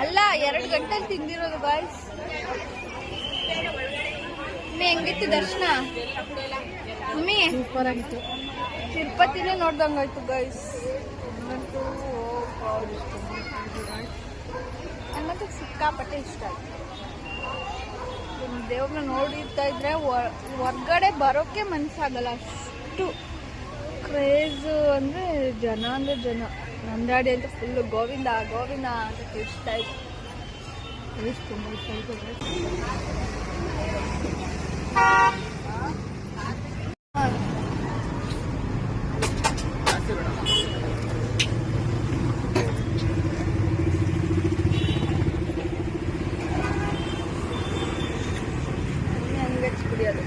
ಅಲ್ಲ ಎರಡು ಗಂಟೆಲಿ ತಿಂದಿರೋದು boys mummy ಹೆಂಗಿತ್ತು ದರ್ಶನ? ಮಮ್ಮಿ ಸೂಪರ್ ಆಗಿತ್ತು ತಿರುಪತಿನೇ ನೋಡ್ದಂಗಾಯ್ತು ನಂಗಂತೂ ನನ್ನಂತೂ ಸಿಕ್ಕಾಪಟ್ಟೆ ಇಷ್ಟ ಆಯ್ತು. ದೇವ್ರನ್ನ ನೋಡಿರ್ತಾ ಇದ್ರೆ ಹೊರ್ಗಡೆ ಬರೋಕ್ಕೆ ಮನ್ಸಾಗಲ್ಲ. ಅಷ್ಟು ಕ್ರೇಜ್ ಅಂದರೆ ಜನ ಅಂದ್ರೆ ಜನ. ನಂದಾಡಿ ಅಂತ ಫುಲ್ ಗೋವಿಂದ ಗೋವಿಂದ ಅಂತ ತಿರ್ಸ್ತಾ ಇತ್ತು ಟೇಸ್ಟ್ ತುಂಬ ಇಷ್ಟ ಆಯ್ತು ಹಂಗೆ ಕುಡಿಯೋದು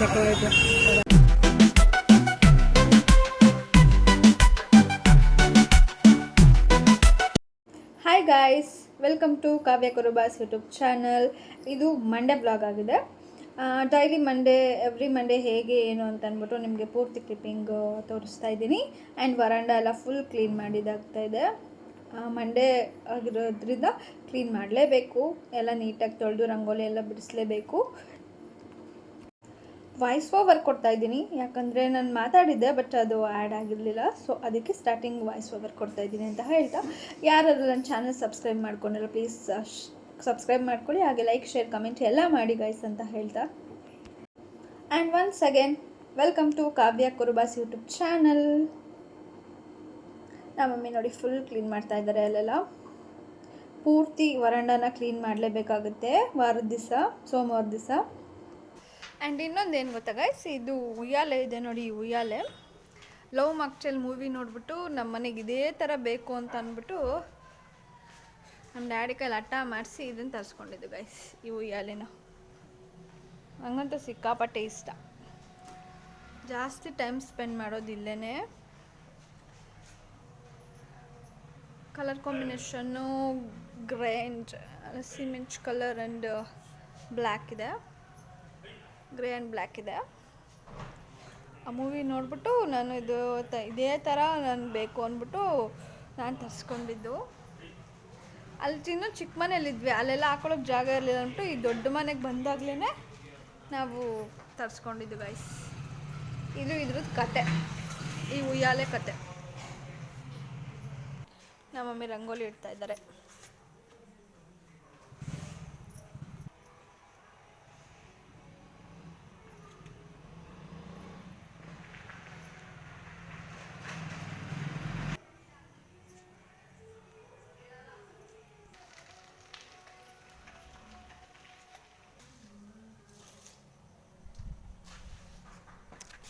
ಸಕ್ಕತ್ತಾಗೈತೆ hi guys welcome to Kavya Kuruba's YouTube channel ಇದು ಮಂಡೇ ಬ್ಲಾಗ್ ಆಗಿದೆ. ಡೈಲಿ ಮಂಡೇ ಎವ್ರಿ ಮಂಡೇ ಹೇಗೆ, ಏನು ಅಂತ ಅಂದ್ಬಿಟ್ಟು ನಿಮಗೆ ಪೂರ್ತಿ ಕ್ಲಿಪ್ಪಿಂಗ್ ತೋರಿಸ್ತಾ ಇದ್ದೀನಿ. ಆ್ಯಂಡ್ ವರಾಂಡ ಎಲ್ಲ ಫುಲ್ ಕ್ಲೀನ್ ಮಾಡಿದಾಗ್ತಾ ಇದೆ. ಮಂಡೇ ಆಗಿರೋದ್ರಿಂದ ಕ್ಲೀನ್ ಮಾಡಲೇಬೇಕು. ಎಲ್ಲ ನೀಟಾಗಿ ತೊಳೆದು, ರಂಗೋಲಿ ಎಲ್ಲ ಬಿಡಿಸ್ಲೇಬೇಕು. ವಾಯ್ಸ್ ಓವರ್ ಕೊಡ್ತಾ ಇದ್ದೀನಿ. ಯಾಕಂದರೆ ನಾನು ಮಾತಾಡಿದ್ದೆ ಬಟ್ ಅದು ಆ್ಯಡ್ ಆಗಿರಲಿಲ್ಲ. ಸೊ ಅದಕ್ಕೆ ಸ್ಟಾರ್ಟಿಂಗ್ ವಾಯ್ಸ್ ಓವರ್ ಕೊಡ್ತಾ ಇದ್ದೀನಿ ಅಂತ ಹೇಳ್ತಾ. ಯಾರಾದರೂ ನನ್ನ ಚಾನಲ್ ಸಬ್ಸ್ಕ್ರೈಬ್ ಮಾಡ್ಕೊಂಡಿರೋ ಪ್ಲೀಸ್ ಸಬ್ಸ್ಕ್ರೈಬ್ ಮಾಡ್ಕೊಳ್ಳಿ. ಹಾಗೆ ಲೈಕ್ ಶೇರ್ ಕಮೆಂಟ್ ಎಲ್ಲ ಮಾಡಿ ಗೈಸ್ ಅಂತ ಹೇಳ್ತಾ. And once again welcome to Kavya Kuruba's YouTube channel ನಮ್ಮ ಮಮ್ಮಿ ನೋಡಿ ಫುಲ್ ಕ್ಲೀನ್ ಮಾಡ್ತಾ ಇದ್ದಾರೆ ಅಲ್ಲೆಲ್ಲ. ಪೂರ್ತಿ ವರಂಡನ ಕ್ಲೀನ್ ಮಾಡಲೇಬೇಕಾಗುತ್ತೆ ವಾರದ ದಿವಸ, ಸೋಮವಾರ ದಿವಸ. ಆ್ಯಂಡ್ ಇನ್ನೊಂದು ಏನು ಗೊತ್ತಾ ಗೈಸ್ ಇದು ಉಯ್ಯಾಲೆ ಇದೆ ನೋಡಿ, ಈ ಉಯ್ಯಾಲೆ. ಲವ್ ಮಾಕ್ಟೆಲ್ ಮೂವಿ ನೋಡ್ಬಿಟ್ಟು ನಮ್ಮ ಮನೆಗೆ ಇದೇ ಥರ ಬೇಕು ಅಂತ ಅಂದ್ಬಿಟ್ಟು ನಮ್ಮ ಡ್ಯಾಡಿ ಕೈಲಿ ಅಟ್ಟ ಮಾಡಿಸಿ ಇದನ್ನು ತರಿಸ್ಕೊಂಡಿದ್ದು ಗೈಸ್ ಈ ಉಯ್ಯಾಲೆನ. ಹಂಗಂತೂ ಸಿಕ್ಕಾಪಟ್ಟೆ ಇಷ್ಟ. ಜಾಸ್ತಿ ಟೈಮ್ ಸ್ಪೆಂಡ್ ಮಾಡೋದು ಇಲ್ಲೇ ಕಲರ್ ಕಾಂಬಿನೇಷನ್ನು ಗ್ರೈಂಡ್ ಸಿಮೆಂಟ್ ಕಲರ್ ಆ್ಯಂಡ್ ಬ್ಲ್ಯಾಕ್ ಇದೆ. ಗ್ರೇ ಆ್ಯಂಡ್ ಬ್ಲ್ಯಾಕ್ ಇದೆ. ಆ ಮೂವಿ ನೋಡ್ಬಿಟ್ಟು ನಾನು ಇದು ತ- ಇದೇ ಥರ ನಾನು ಬೇಕು ಅಂದ್ಬಿಟ್ಟು ನಾನು ತರಿಸ್ಕೊಂಡಿದ್ದು. ಅಲ್ಲಿ ತಿನ್ನು ಚಿಕ್ಕ ಮನೇಲಿದ್ವಿ ಅಲ್ಲೆಲ್ಲ ಹಾಕೊಳ್ಳೋಕೆ ಜಾಗ ಇರಲಿಲ್ಲ ಅಂದ್ಬಿಟ್ಟು ಈ ದೊಡ್ಡ ಮನೆಗೆ ಬಂದಾಗಲೇ ನಾವು ತರಿಸ್ಕೊಂಡಿದ್ದು ಗೈಸ್ ಇದು ಇದ್ರದ್ದು ಕತೆ. ಈ ಉಯ್ಯಾಲೆ ಕತೆ. ನಮ್ಮ ಮಮ್ಮಿ ರಂಗೋಲಿ ಇಡ್ತಾ ಇದ್ದಾರೆ.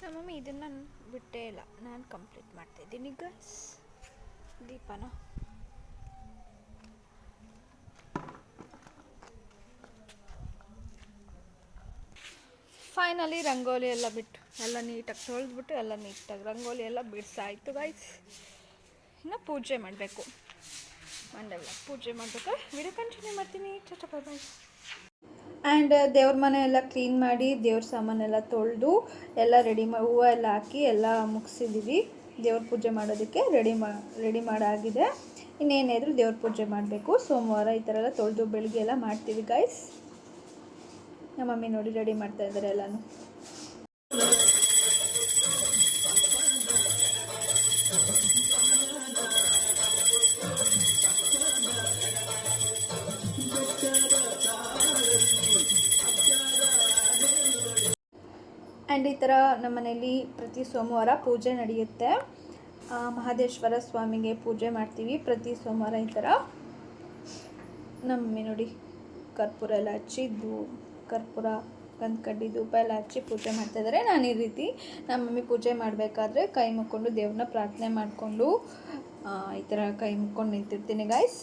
ನಮ್ಮ ಮಮ್ಮಿ, ಇದನ್ನು ಬಿಟ್ಟೇ ಇಲ್ಲ. ನಾನು ಕಂಪ್ಲೀಟ್ ಮಾಡ್ತಾಯಿದ್ದೀನಿ ಗಸ್ ದೀಪನ. ಫೈನಲಿ ರಂಗೋಲಿ ಎಲ್ಲ ಬಿಟ್ಟು, ಎಲ್ಲ ನೀಟಾಗಿ ತೊಳೆದ್ಬಿಟ್ಟು, ಎಲ್ಲ ನೀಟಾಗಿ ರಂಗೋಲಿ ಎಲ್ಲ ಬಿಡಿಸಾಯ್ತು ಗೈಸ್ ಇನ್ನು ಪೂಜೆ ಮಾಡಬೇಕು. ಮಂಡಲ ಪೂಜೆ ಮಾಡಬೇಕು ವಿಡಿಯೋ ಕಂಟಿನ್ಯೂ ಮಾಡ್ತೀನಿ. ಚಟ ಬಾಯ್ ಆ್ಯಂಡ್ ದೇವ್ರ ಮನೆ ಎಲ್ಲ ಕ್ಲೀನ್ ಮಾಡಿ ದೇವ್ರ ಸಾಮಾನೆಲ್ಲ ತೊಳೆದು ಎಲ್ಲ ರೆಡಿ ಮಾ, ಹೂವು ಎಲ್ಲ ಹಾಕಿ ಎಲ್ಲ ಮುಗಿಸಿದ್ದೀವಿ ದೇವ್ರ ಪೂಜೆ ಮಾಡೋದಕ್ಕೆ ರೆಡಿ ಮಾ ರೆಡಿ ಮಾಡಾಗಿದೆ. ಇನ್ನೇನಾದರೂ ದೇವ್ರ ಪೂಜೆ ಮಾಡಬೇಕು. ಸೋಮವಾರ ಈ ಥರ ಎಲ್ಲ ತೊಳೆದು ಬೆಳಗ್ಗೆ ಎಲ್ಲ ಮಾಡ್ತೀವಿ ಗೈಸ್ ನಮ್ಮ ಮಮ್ಮಿ ನೋಡಿ ರೆಡಿ ಮಾಡ್ತಾ ಇದ್ದಾರೆ ಎಲ್ಲನೂ. ಥರ ನಮ್ಮ ಮನೇಲಿ ಪ್ರತಿ ಸೋಮವಾರ ಪೂಜೆ ನಡೆಯುತ್ತೆ. ಮಹದೇಶ್ವರ ಸ್ವಾಮಿಗೆ ಪೂಜೆ ಮಾಡ್ತೀವಿ ಪ್ರತಿ ಸೋಮವಾರ ಈ ಥರ. ನಮ್ಮ ನೋಡಿ, ಕರ್ಪೂರ ಎಲ್ಲ ಹಚ್ಚಿದ್ದು ಕರ್ಪೂರ ಗಂಧ ಕಡ್ಡಿ ಧೂಪ ಎಲ್ಲ ಹಚ್ಚಿ ಪೂಜೆ ಮಾಡ್ತಾ ಇದ್ದಾರೆ ನಾನು ಈ ರೀತಿ ನಮ್ಮ ಮಮ್ಮಿ ಪೂಜೆ ಮಾಡಬೇಕಾದ್ರೆ ಕೈ ಮುಕ್ಕೊಂಡು ದೇವ್ರನ್ನ ಪ್ರಾರ್ಥನೆ ಮಾಡಿಕೊಂಡು ಈ ಥರ ಕೈ ಮುಕ್ಕೊಂಡು ನಿಂತಿರ್ತೀನಿ ಗಾಯ್ಸ್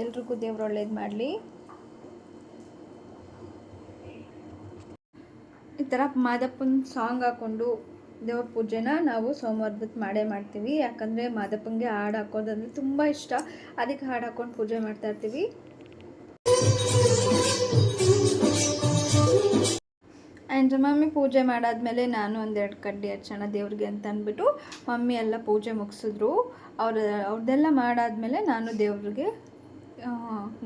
ಎಲ್ರಿಗೂ ದೇವ್ರು ಒಳ್ಳೇದು ಮಾಡಲಿ. ಈ ಥರ ಮಾದಪ್ಪನ ಸಾಂಗ್ ಹಾಕ್ಕೊಂಡು ದೇವ್ರ ಪೂಜೆನ ನಾವು ಸೋಮವಾರದಕ್ಕೆ ಮಾಡೇ ಮಾಡ್ತೀವಿ. ಯಾಕಂದರೆ ಮಾದಪ್ಪನಿಗೆ ಹಾಡು ಹಾಕೋದಂದ್ರೆ ತುಂಬ ಇಷ್ಟ. ಅದಕ್ಕೆ ಹಾಡು ಹಾಕೊಂಡು ಪೂಜೆ ಮಾಡ್ತಾ ಇರ್ತೀವಿ. ಆ್ಯಂಡ್ ಮಮ್ಮಿ ಪೂಜೆ ಮಾಡಾದಮೇಲೆ ನಾನು ಒಂದೆರಡು ಕಡ್ಡಿ ಹಚ್ಚೋಣ ದೇವ್ರಿಗೆ ಅಂತ ಅಂದ್ಬಿಟ್ಟು ಮಮ್ಮಿ ಎಲ್ಲ ಪೂಜೆ ಮುಗಿಸಿದ್ರು. ಅವ್ರ ಅವ್ರದ್ದೆಲ್ಲ ಮಾಡಾದಮೇಲೆ ನಾನು ದೇವ್ರಿಗೆ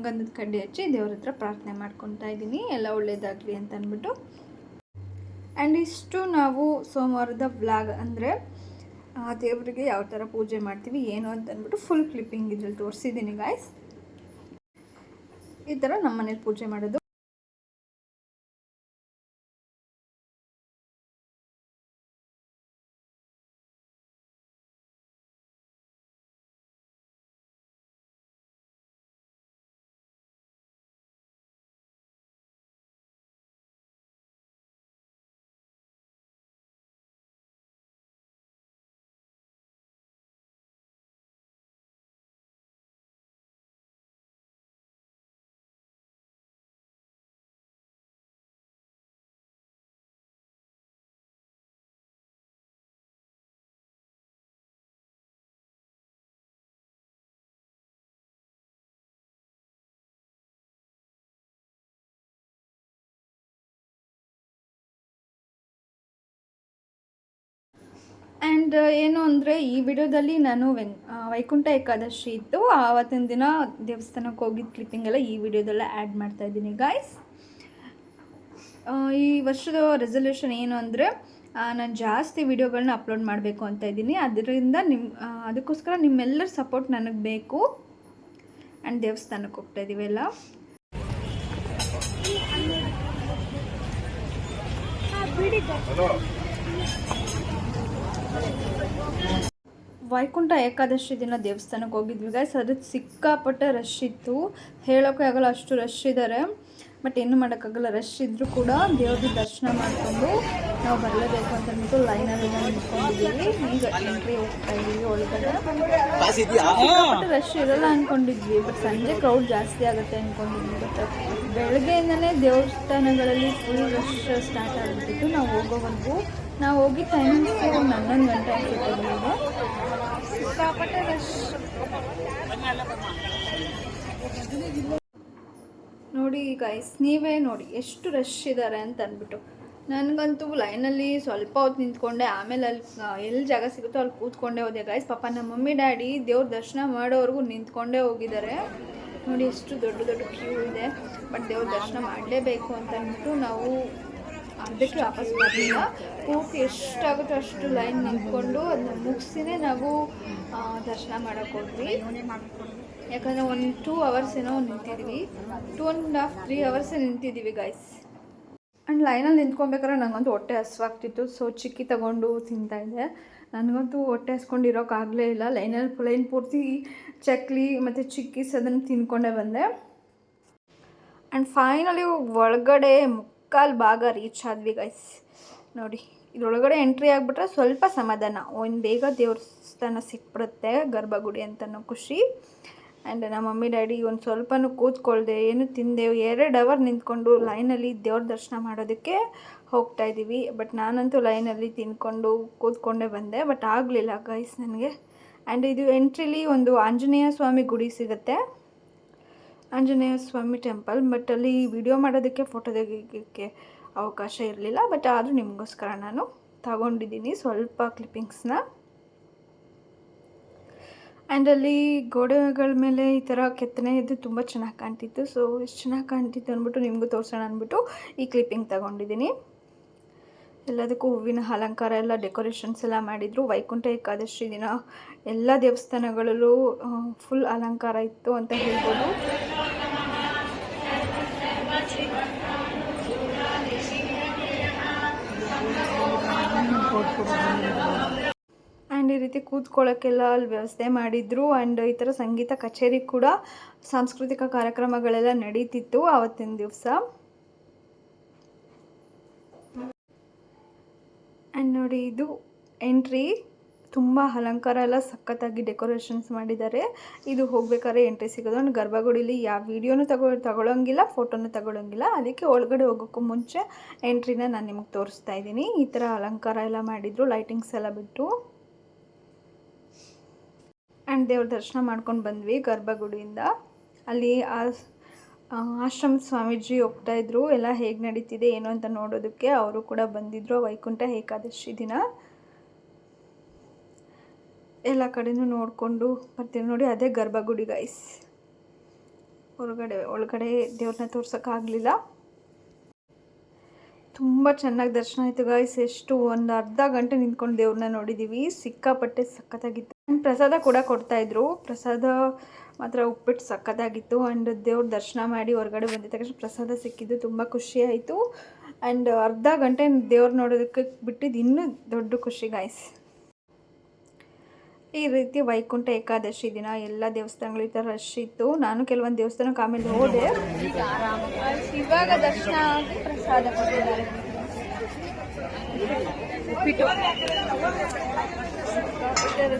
ಗಂಧದ ಕಡ್ಡಿ ಹಚ್ಚಿ ದೇವ್ರ ಹತ್ರ ಪ್ರಾರ್ಥನೆ ಮಾಡ್ಕೊತಾ ಇದ್ದೀನಿ. ಎಲ್ಲ ಒಳ್ಳೇದಾಗಲಿ ಅಂತ ಅಂದ್ಬಿಟ್ಟು. ಆ್ಯಂಡ್ ಇಷ್ಟು ನಾವು ಸೋಮವಾರದ ಬ್ಲಾಗ್ ಅಂದರೆ ದೇವರಿಗೆ ಯಾವ ಥರ ಪೂಜೆ ಮಾಡ್ತೀವಿ, ಏನು ಅಂತ ಅಂದ್ಬಿಟ್ಟು ಫುಲ್ ಕ್ಲಿಪ್ಪಿಂಗ್ ಇದ್ರಲ್ಲಿ ತೋರಿಸಿದ್ದೀನಿ ಗಾಯ್ಸ್ ಈ ಥರ ನಮ್ಮ ಮನೇಲಿ ಪೂಜೆ ಮಾಡೋದು. ಆ್ಯಂಡ್ ಏನು ಅಂದರೆ ಈ ವಿಡಿಯೋದಲ್ಲಿ ನಾನು ವೆನ್ ವೈಕುಂಠ ಏಕಾದಶಿ ಇತ್ತು. ಆವತ್ತಿನ ದಿನ ದೇವಸ್ಥಾನಕ್ಕೆ ಹೋಗಿದ್ದ ಕ್ಲಿಪ್ಪಿಂಗ್ ಎಲ್ಲ ಈ ವಿಡಿಯೋದಲ್ಲ ಆ್ಯಡ್ ಮಾಡ್ತಾ ಇದ್ದೀನಿ ಗಾಯ್ಸ್ ಈ ವರ್ಷದ ರೆಸಲ್ಯೂಷನ್ ಏನು ಅಂದರೆ ನಾನು ಜಾಸ್ತಿ ವಿಡಿಯೋಗಳನ್ನ ಅಪ್ಲೋಡ್ ಮಾಡಬೇಕು ಅಂತ ಇದ್ದೀನಿ. ಅದರಿಂದ ನಿಮ್ಮ ಅದಕ್ಕೋಸ್ಕರ ನಿಮ್ಮೆಲ್ಲರ ಸಪೋರ್ಟ್ ನನಗೆ ಬೇಕು. ಆ್ಯಂಡ್ ದೇವಸ್ಥಾನಕ್ಕೆ ಹೋಗ್ತಾ ಇದ್ದೀವಿ ಎಲ್ಲ. ವೈಕುಂಠ ಏಕಾದಶಿ ದಿನ ದೇವಸ್ಥಾನಕ್ಕೆ ಹೋಗಿದ್ವಿ. ಗೈಸ್ ಅದು ಸಿಕ್ಕಾಪಟ್ಟೆ ರಶ್ ಇತ್ತು. ಹೇಳೋಕೆ ಆಗಲ್ಲ ಅಷ್ಟು ರಶ್ ಇದ್ದಾರೆ. ಬಟ್ ಏನು ಮಾಡೋಕ್ಕಾಗಲ್ಲ ರಶ್ ಇದ್ದರೂ ಕೂಡ ದೇವ್ರದ್ದು ದರ್ಶನ ಮಾಡಿಕೊಂಡು ನಾವು ಬರಲೇಬೇಕು ಅಂತ ಅಂದ್ಬಿಟ್ಟು ಲೈನ್ ನಿಂತ್ಕೊಂಡಿದ್ದೀವಿ. ಈಗ ಎಂಟ್ರಿ ಹೋಗ್ತಾ ಇದ್ದೀವಿ ಒಳಗಡೆ. ಸಿಕ್ಕಾಪಟ್ಟೆ ರಶ್ ಇರಲ್ಲ ಅಂದ್ಕೊಂಡಿದ್ವಿ ಬಟ್ ಸಂಜೆ ಕ್ರೌಡ್ ಜಾಸ್ತಿ ಆಗುತ್ತೆ ಅಂದ್ಕೊಂಡಿದ್ವಿ ಬಟ್ ಬೆಳಗ್ಗೆಯಿಂದನೇ ದೇವಸ್ಥಾನಗಳಲ್ಲಿ ಫುಲ್ ರಶ್ ಸ್ಟಾರ್ಟ್ ಆಗಿಬಿಟ್ಟಿತ್ತು. ನಾವು ಹೋಗೋವರೆಗೂ ನಾವು ಹೋಗಿ ಟೈಮಿಂಗ್ಸ್ ಹನ್ನೊಂದು ಗಂಟೆ ರಶ್ ನೋಡಿ ಗೈಸ್ ನೀವೇ ನೋಡಿ ಎಷ್ಟು ರಶ್ ಇದ್ದಾರೆ ಅಂತ ಅಂದ್ಬಿಟ್ಟು. ನನಗಂತೂ ಲೈನಲ್ಲಿ ಸ್ವಲ್ಪ ಹೊತ್ತು ನಿಂತ್ಕೊಂಡೆ, ಆಮೇಲೆ ಅಲ್ಲಿ ಎಲ್ಲಿ ಜಾಗ ಸಿಗುತ್ತೋ ಅಲ್ಲಿ ಕೂತ್ಕೊಂಡೇ ಹೋದೆ. ಗೈಸ್ ಪಾಪ ನಮ್ಮ ಮಮ್ಮಿ, ಡ್ಯಾಡಿ ದೇವ್ರ ದರ್ಶನ ಮಾಡೋವರೆಗೂ ನಿಂತ್ಕೊಂಡೇ ಹೋಗಿದ್ದಾರೆ. ನೋಡಿ ಎಷ್ಟು ದೊಡ್ಡ ದೊಡ್ಡ ಕ್ಯೂ ಇದೆ ಬಟ್ ದೇವ್ರ ದರ್ಶನ ಮಾಡಲೇಬೇಕು ಅಂತ ಅಂದ್ಬಿಟ್ಟು ನಾವು ಅದಕ್ಕೆ ವಾಪಸ್ ಬರಲಿಲ್ಲ. ಪೂರ್ತಿ ಎಷ್ಟಾಗುತ್ತೋ ಅಷ್ಟು ಲೈನ್ ನಿಂತ್ಕೊಂಡು ಅದನ್ನ ಮುಗಿಸಿನೇ ನಾವು ದರ್ಶನ ಮಾಡೋಕ್ಕೆ ಹೋದ್ವಿ. ಯಾಕಂದರೆ ಒಂದು ಟೂ ಅವರ್ಸ್ ಏನೋ ನಿಂತಿದ್ದೀವಿ two and half three hours ನಿಂತಿದ್ದೀವಿ guys and ಲೈನಲ್ಲಿ ನಿಂತ್ಕೊಬೇಕಾದ್ರೆ ನನಗಂತೂ ಹೊಟ್ಟೆ ಹಸುವಾಗ್ತಿತ್ತು. ಸೊ ಚಿಕ್ಕಿ ತಗೊಂಡು ತಿಂತಾಯಿದ್ದೆ ನನಗಂತೂ ಹೊಟ್ಟೆ ಹಸ್ಕೊಂಡಿರೋಕ್ಕಾಗಲೇ ಇಲ್ಲ. ಲೈನಲ್ಲಿ ಲೈನ್ ಪೂರ್ತಿ ಚಕ್ಲಿ ಮತ್ತು ಚಿಕ್ಕೀಸ್ ಅದನ್ನು ತಿನ್ಕೊಂಡೇ ಬಂದೆ. ಆ್ಯಂಡ್ ಫೈನಲಿ ಒಳಗಡೆ ಮುಕ್ಕಾಲು ಭಾಗ ರೀಚ್ ಆದ್ವಿ ಗೈಸ್ ನೋಡಿ, ಇದರೊಳಗಡೆ ಎಂಟ್ರಿ ಆಗಿಬಿಟ್ರೆ ಸ್ವಲ್ಪ ಸಮಾಧಾನ. ಒಂದು ಬೇಗ ದೇವಸ್ಥಾನ ಸಿಕ್ಬಿಡುತ್ತೆ, ಗರ್ಭಗುಡಿ ಅಂತನೋ ಖುಷಿ. ಆ್ಯಂಡ್ ನಮ್ಮ ಮಮ್ಮಿ, ಡ್ಯಾಡಿ ಒಂದು ಸ್ವಲ್ಪನೂ ಕೂತ್ಕೊಳ್ದೆ, ಏನು ತಿಂದೆ, ಎರಡು ಅವರ್ ನಿಂತ್ಕೊಂಡು ಲೈನಲ್ಲಿ ದೇವ್ರ ದರ್ಶನ ಮಾಡೋದಕ್ಕೆ ಹೋಗ್ತಾ ಇದ್ದೀವಿ ಬಟ್ ನಾನಂತೂ ಲೈನಲ್ಲಿ ತಿನ್ಕೊಂಡು ಕೂತ್ಕೊಂಡೇ ಬಂದೆ ಬಟ್ ಆಗಲಿಲ್ಲ ಗೈಸ್ ನನಗೆ. ಆ್ಯಂಡ್ ಇದು ಎಂಟ್ರಿಲಿ ಒಂದು ಆಂಜನೇಯ ಸ್ವಾಮಿ ಗುಡಿ ಸಿಗುತ್ತೆ. ಆಂಜನೇಯ ಸ್ವಾಮಿ ಟೆಂಪಲ್ ಬಟ್ ಅಲ್ಲಿ ವಿಡಿಯೋ ಮಾಡೋದಕ್ಕೆ ಫೋಟೋ ತೆಗೆಯೋಕ್ಕೆ ಅವಕಾಶ ಇರಲಿಲ್ಲ ಬಟ್ ಆದರೂ ನಿಮಗೋಸ್ಕರ ನಾನು ತಗೊಂಡಿದ್ದೀನಿ ಸ್ವಲ್ಪ ಕ್ಲಿಪ್ಪಿಂಗ್ಸ್ನ ಆ್ಯಂಡ್ ಅಲ್ಲಿ ಗೋಡೆಗಳ ಮೇಲೆ ಈ ಥರ ಕೆತ್ತನೆ ಇದು ತುಂಬ ಚೆನ್ನಾಗಿ ಕಾಣ್ತಿತ್ತು ಸೊ ಎಷ್ಟು ಚೆನ್ನಾಗಿ ಕಾಣ್ತಿತ್ತು ಅಂದ್ಬಿಟ್ಟು ನಿಮಗೂ ತೋರಿಸೋಣ ಅಂದ್ಬಿಟ್ಟು ಈ ಕ್ಲಿಪ್ಪಿಂಗ್ ತಗೊಂಡಿದ್ದೀನಿ. ಎಲ್ಲದಕ್ಕೂ ಹೂವಿನ ಅಲಂಕಾರ, ಎಲ್ಲ ಡೆಕೋರೇಷನ್ಸ್ ಎಲ್ಲ ಮಾಡಿದರು. ವೈಕುಂಠ ಏಕಾದಶಿ ದಿನ ಎಲ್ಲ ದೇವಸ್ಥಾನಗಳಲ್ಲೂ ಫುಲ್ ಅಲಂಕಾರ ಇತ್ತು ಅಂತ ಹೇಳ್ಬೋದು. ಆ್ಯಂಡ್ ಈ ರೀತಿ ಕೂತ್ಕೊಳ್ಳೋಕ್ಕೆಲ್ಲ ಅಲ್ಲಿ ವ್ಯವಸ್ಥೆ ಮಾಡಿದ್ರು. ಆ್ಯಂಡ್ ಈ ಥರ ಸಂಗೀತ ಕಚೇರಿ ಕೂಡ ಸಾಂಸ್ಕೃತಿಕ ಕಾರ್ಯಕ್ರಮಗಳೆಲ್ಲ ನಡೀತಿತ್ತು ಆವತ್ತಿನ ದಿವಸ. ಆ್ಯಂಡ್ ನೋಡಿ, ಇದು ಎಂಟ್ರಿ ತುಂಬ ಅಲಂಕಾರ ಎಲ್ಲ ಸಖತ್ತಾಗಿ ಡೆಕೋರೇಷನ್ಸ್ ಮಾಡಿದ್ದಾರೆ. ಇದು ಹೋಗ್ಬೇಕಾದ್ರೆ ಎಂಟ್ರಿ ಸಿಗೋದು. ಒಂದು ಗರ್ಭಗುಡಿಲಿ ಯಾವ ವಿಡಿಯೋನು ತಗೋ ತಗೊಳ್ಳೋಂಗಿಲ್ಲ ಫೋಟೋನು ತಗೊಳ್ಳೋಂಗಿಲ್ಲ ಅದಕ್ಕೆ ಒಳಗಡೆ ಹೋಗೋಕ್ಕೂ ಮುಂಚೆ ಎಂಟ್ರಿನ ನಾನು ನಿಮಗೆ ತೋರಿಸ್ತಾ ಇದ್ದೀನಿ. ಈ ಥರ ಅಲಂಕಾರ ಎಲ್ಲ ಮಾಡಿದರು ಲೈಟಿಂಗ್ಸ್ ಎಲ್ಲ ಬಿಟ್ಟು. ಆ್ಯಂಡ್ ದೇವ್ರ ದರ್ಶನ ಮಾಡ್ಕೊಂಡು ಬಂದ್ವಿ ಗರ್ಭಗುಡಿಯಿಂದ. ಅಲ್ಲಿ ಆ ಆಶ್ರಮ ಸ್ವಾಮೀಜಿ ಹೋಗ್ತಾ ಇದ್ರು, ಎಲ್ಲ ಹೇಗೆ ನಡೀತಿದೆ, ಏನು ಅಂತ ನೋಡೋದಕ್ಕೆ ಅವರು ಕೂಡ ಬಂದಿದ್ರು, ವೈಕುಂಠ ಏಕಾದಶಿ ದಿನ. ಎಲ್ಲ ಕಡೆನೂ ನೋಡಿಕೊಂಡು ಬರ್ತೀವಿ ನೋಡಿ, ಅದೇ ಗರ್ಭಗುಡಿ ಗೈಸ್ ಹೊರಗಡೆ, ಒಳಗಡೆ ದೇವ್ರನ್ನ ತೋರ್ಸೋಕ್ಕಾಗಲಿಲ್ಲ. ತುಂಬ ಚೆನ್ನಾಗಿ ದರ್ಶನ ಆಯಿತು ಗಾಯ್ಸ್ ಎಷ್ಟು ಒಂದು ಅರ್ಧ ಗಂಟೆ ನಿಂತ್ಕೊಂಡು ದೇವ್ರನ್ನ ನೋಡಿದ್ದೀವಿ ಸಿಕ್ಕಾಪಟ್ಟೆ ಸಖತ್ತಾಗಿತ್ತು. ಪ್ರಸಾದ ಕೂಡ ಕೊಡ್ತಾಯಿದ್ರು ಪ್ರಸಾದ ಮಾತ್ರ ಉಪ್ಪಿಟ್ಟು ಸಕ್ಕತ್ತಾಗಿತ್ತು ಆ್ಯಂಡ್ ದೇವ್ರ ದರ್ಶನ ಮಾಡಿ ಹೊರಗಡೆ ಬಂದಿದ್ದ ತಕ್ಷಣ ಪ್ರಸಾದ ಸಿಕ್ಕಿದ್ದು ತುಂಬ ಖುಷಿ ಆಯಿತು. ಆ್ಯಂಡ್ ಅರ್ಧ ಗಂಟೆ ದೇವ್ರು ನೋಡೋದಕ್ಕೆ ಬಿಟ್ಟಿದ್ದು ಇನ್ನೂ ದೊಡ್ಡ ಖುಷಿ ಗಾಯ್ಸ್ ಈ ರೀತಿ ವೈಕುಂಠ ಏಕಾದಶಿ ದಿನ ಎಲ್ಲ ದೇವಸ್ಥಾನಗಳು ಈ ಥರ ರಶ್ ಇತ್ತು. ನಾನು ಕೆಲವೊಂದು ದೇವಸ್ಥಾನಕ್ಕೆ ಆಮೇಲೆ ಹೋದೆ. ಇವಾಗ ದರ್ಶನ ಪ್ರಸಾದ ಉಪ್ಪಿಟ್ಟು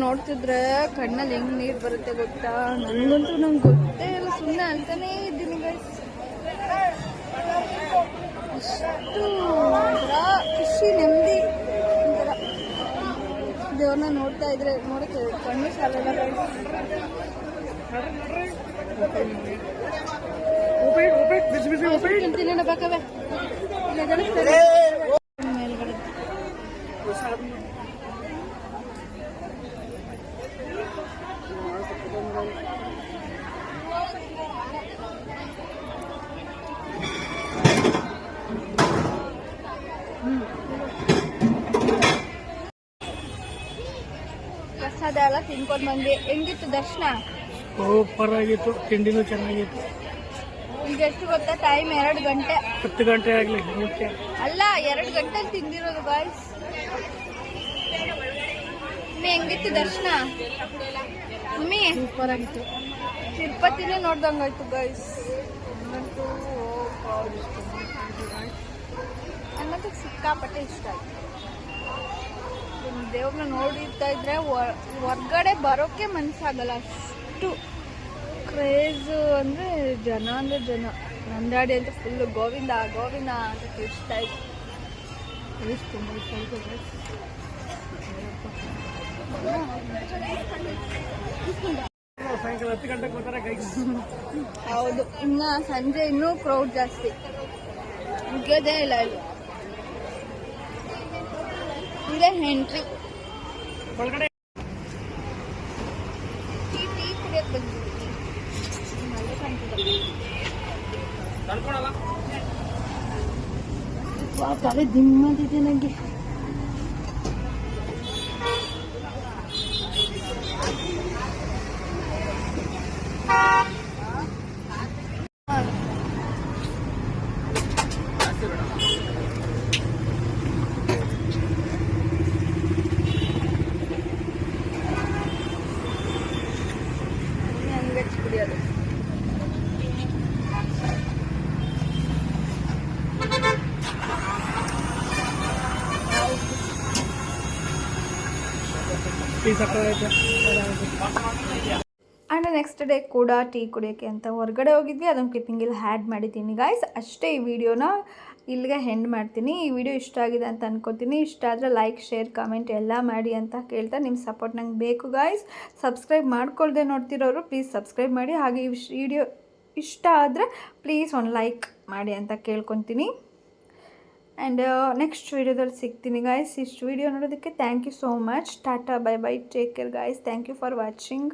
ನೋಡ್ತಿದ್ರ ಕಣ್ಣಲ್ಲಿ ಹೆಂಗ್ ನೀರು ಬರುತ್ತೆ ಗೊತ್ತಾ? ನನ್ಗಂತೂ ನಂಗೆ ಗೊತ್ತೇ ಇಲ್ಲ. ಸುಮ್ಮನೆ ಅಂತಾನೇ ಇದ್ದೀನಿ ಒಂಥರ ಖುಷಿ, ನೆಮ್ಮದಿ ದೇವ್ರನ್ನ ನೋಡ್ತಾ ಇದ್ರೆ ನೋಡಕ್ಕೆ ಕಣ್ಣು ಸಾಲ ಬಿಸಿ ಬಿಸಿ ಪ್ರಸಾದ ಎಲ್ಲ ತಿನ್ಕೊಂಡು ಬಂದ್ವಿ. ಹೆಂಗಿತ್ತು ದರ್ಶನ? ಸೂಪರ್ ಆಗಿತ್ತು. ತಿಂಡಿನೂ ಚೆನ್ನಾಗಿತ್ತು. ಈಗ ಎಷ್ಟು ಗೊತ್ತಾ? ಟೈಮ್ ಎರಡು ಗಂಟೆ. ಹತ್ತು ಗಂಟೆ ಆಗಲಿ ಅಲ್ಲ ಎರಡು ಗಂಟೆ ತಿಂದಿರೋದು ಬಾಯ್ಸ್ ಹೆಂಗಿತ್ತು ದರ್ಶನ? ಮಮ್ಮಿ ಸೂಪರ್ ಆಗಿತ್ತು ತಿರುಪತಿನೇ ನೋಡ್ದಂಗಾಯ್ತು ಬಾಯ್ಸ್ ಅನ್ನೋದು ಸಿಕ್ಕಾಪಟ್ಟೆ ಇಷ್ಟ ಆಯ್ತು. ದೇವ್ರನ್ನ ನೋಡಿರ್ತಾ ಇದ್ರೆ ಹೊರ್ಗಡೆ ಬರೋಕೆ ಮನ್ಸಾಗಲ್ಲ ಅಷ್ಟು. ಕ್ರೇಜ್ ಅಂದ್ರೆ ಜನ ಅಂದ್ರೆ ಜನ. ನಂದಾಡಿ ಅಂತ ಫುಲ್ ಗೋವಿಂದ ಗೋವಿಂದ ಅಂತ ತಿಳಿಸ್ತಾ ಇತ್ತು ಹೌದು, ಇನ್ನ ಸಂಜೆ ಇನ್ನೂ ಕ್ರೌಡ್ ಜಾಸ್ತಿ. ಮುಗಿಯೋದೇ ಇಲ್ಲ ಇಲ್ಲಿ. ಇದೇ ಎಂಟ್ರಿ ಟೀ ಟೀ ಕುಡಿಯಕ್ಕೆ ಬಂದಿದ್ದೀವಿ ಮಳೆ ಕಾಣ್ತಿದೆ. ವಾ, ತಲೆ ದಿಮ್ಮದಿದೆ ನನಗೆ ಹಂಗೆ ಟೀ ನೆಕ್ಸ್ಟ್ ಡೇ ಕೂಡ ಟೀ ಕುಡಿಯೋಕ್ಕೆ ಅಂತ ಹೊರಗಡೆ ಹೋಗಿದ್ವಿ. ಅದೊಂದು ಕ್ಲಿಪ್ಪಿಂಗ್ ಇಲ್ಲಿ ಹ್ಯಾಡ್ ಮಾಡಿದ್ದೀನಿ ಗಾಯ್ಸ್ ಅಷ್ಟೇ ಈ ವಿಡಿಯೋನ ಇಲ್ಲಿಗೆ ಹೆಂಡ್ ಮಾಡ್ತೀನಿ. ಈ ವಿಡಿಯೋ ಇಷ್ಟ ಆಗಿದೆ ಅಂತ ಅನ್ಕೋತೀನಿ. ಇಷ್ಟ ಆದರೆ ಲೈಕ್ ಶೇರ್ ಕಮೆಂಟ್ ಎಲ್ಲ ಮಾಡಿ ಅಂತ ಕೇಳ್ತಾ ನಿಮ್ಮ ಸಪೋರ್ಟ್ ನಂಗೆ ಬೇಕು ಗಾಯ್ಸ್ ಸಬ್ಸ್ಕ್ರೈಬ್ ಮಾಡ್ಕೊಳ್ದೆ ನೋಡ್ತಿರೋರು ಪ್ಲೀಸ್ ಸಬ್ಸ್ಕ್ರೈಬ್ ಮಾಡಿ. ಹಾಗೆ ಈ ವಿಡಿಯೋ ಇಷ್ಟ ಆದರೆ ಪ್ಲೀಸ್ ಒಂದು ಲೈಕ್ ಮಾಡಿ ಅಂತ ಕೇಳ್ಕೊತೀನಿ. ಆ್ಯಂಡ್ ನೆಕ್ಸ್ಟ್ ವೀಡಿಯೋದಲ್ಲಿ ಸಿಗ್ತೀನಿ ಗಾಯ್ಸ್ ಇಷ್ಟು ವೀಡಿಯೋ ನೋಡೋದಕ್ಕೆ thank you so much tata bye bye take care guys thank you for watching